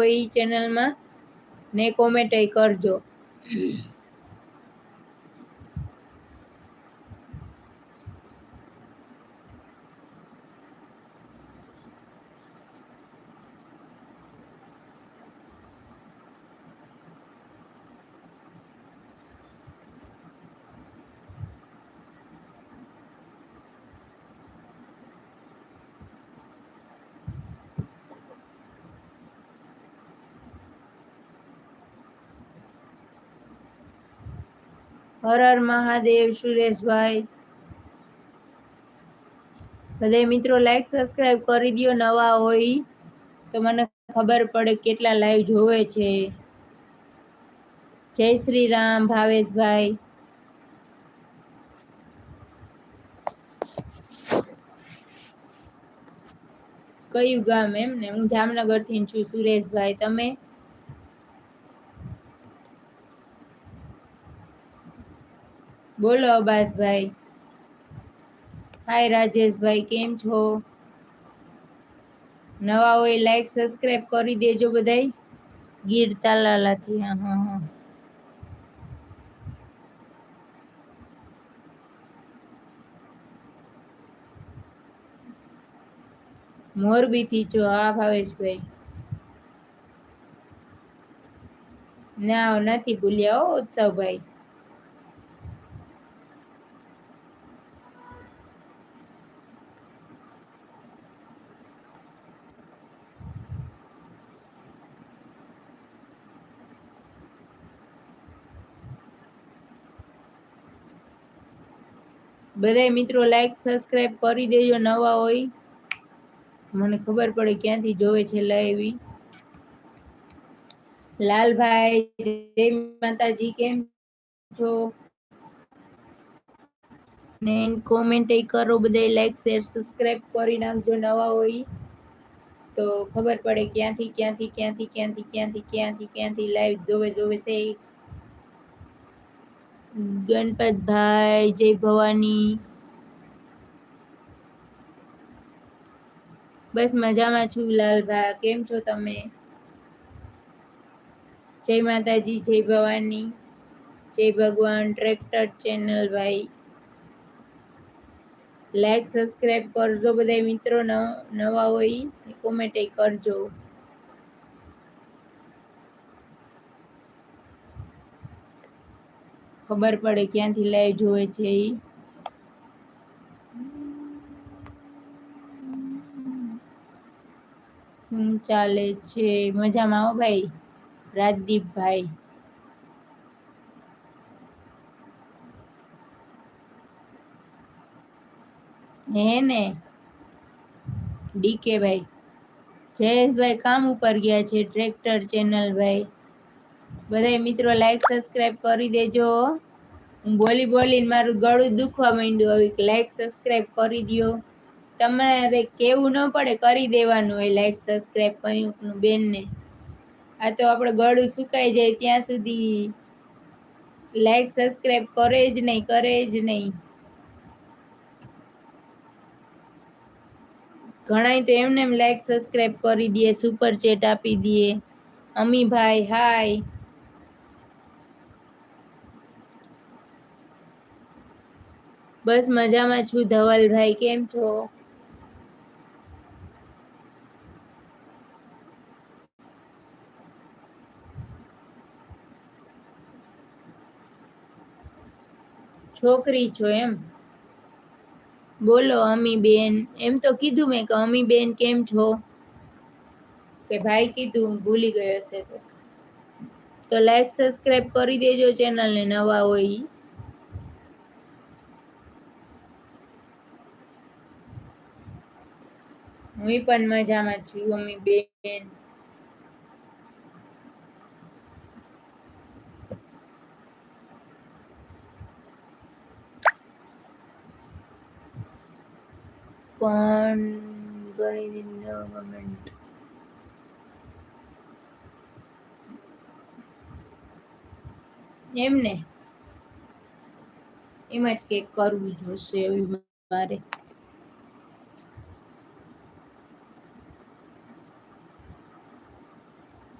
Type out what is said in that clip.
હોય ચેનલમાં ને કોમેન્ટ કરજો. હર હર મહાદેવ, સુરેશભાઈ. બધા મિત્રો લાઈક સબસ્ક્રાઈબ કરી દો નવા હોય તો મને ખબર પડે કેટલા લાઈવ જોવે છે. જય શ્રી રામ ભાવેશભાઈ. કયું ગામ એમ ને હું જામનગરથી છું, સુરેશભાઈ. તમે? બોલો અબાસભાઈ હાય રાજેશભાઈ કેમ છો નવા હોય લાઈક સબસ્ક્રાઇબ કરી દેજો બધાય ગીર તાલાલાથી હા હા હા મોરબી થી છો હા ભાવેશભાઈ ના નથી ભૂલ્યા હો ઉત્સવભાઈ બધા મિત્રો લાઈક સબસ્ક્રાઇબ કરી દેજો નવા હોય મને ખબર પડે ક્યાંથી જોવે છે લાઈવી લાલભાઈ જય માતાજી કેમ છો ને કોમેન્ટ કરો બધા લાઈક શેર સબસ્ક્રાઇબ કરી નાખજો નવા હોય તો ખબર પડે ક્યાંથી ક્યાંથી ક્યાંથી ક્યાંથી ક્યાંથી ક્યાંથી ક્યાંથી લાઈવ જોવે જોવે છે ગણપતભાઈ, જય ભવાની. બસ મજામાં છું લાલભા. કેમ છો તમે? જય માતાજી, જય ભવાની. જય ભગવાન, ટ્રેક્ટર ચેનલ ભાઈ. લાઈક સબસ્ક્રાઈબ કરજો બધા મિત્રો નવા હોય કોમેન્ટ કરજો. ખબર પડે ક્યાંથી લાઈવ જોવે છે એ શું ચાલે છે? મજામાં આવો ભાઈ? રાજદીપભાઈ. હે ને? ડીકે ભાઈ. જયેશભાઈ કામ ઉપર ગયા છે, ટ્રેક્ટર ચેનલ ભાઈ. બધા મિત્રો લાઈક સબસ્ક્રાઈબ કરી દેજો. હું બોલી બોલીને મારું ગળું દુખવા માંડ્યું હવે લાઈક સબસ્ક્રાઈબ કરી દો તમારે કેવું ન પડે કરી દેવાનું હોય લાઈક સબસ્ક્રાઇબ કયું બેનને. આ તો આપણે ગળું સુકાઈ જાય ત્યાં સુધી. લાઈક સબસ્ક્રાઈબ કરે જ નહીં, કરે જ નહીં. ઘણાય તો એમને એમ લાઈક સબસ્ક્રાઇબ કરી દે સુપર ચેટ આપી દે. અમીભાઈ હાય બસ મજામાં છું ધવલભાઈ કેમ છો છોકરી છો એમ બોલો અમી બેન એમ તો કીધું મેં કે અમી બેન કેમ છો કે ભાઈ કીધું ભૂલી ગયો હશે તો તો લાઈક સબસ્ક્રાઇબ કરી દેજો ચેનલને નવા હોય હું પણ મજામાં છું મમ્મી બેન પણ કરી કમેન્ટ એમને એમ જ કંઈક કરવું જોશે મારે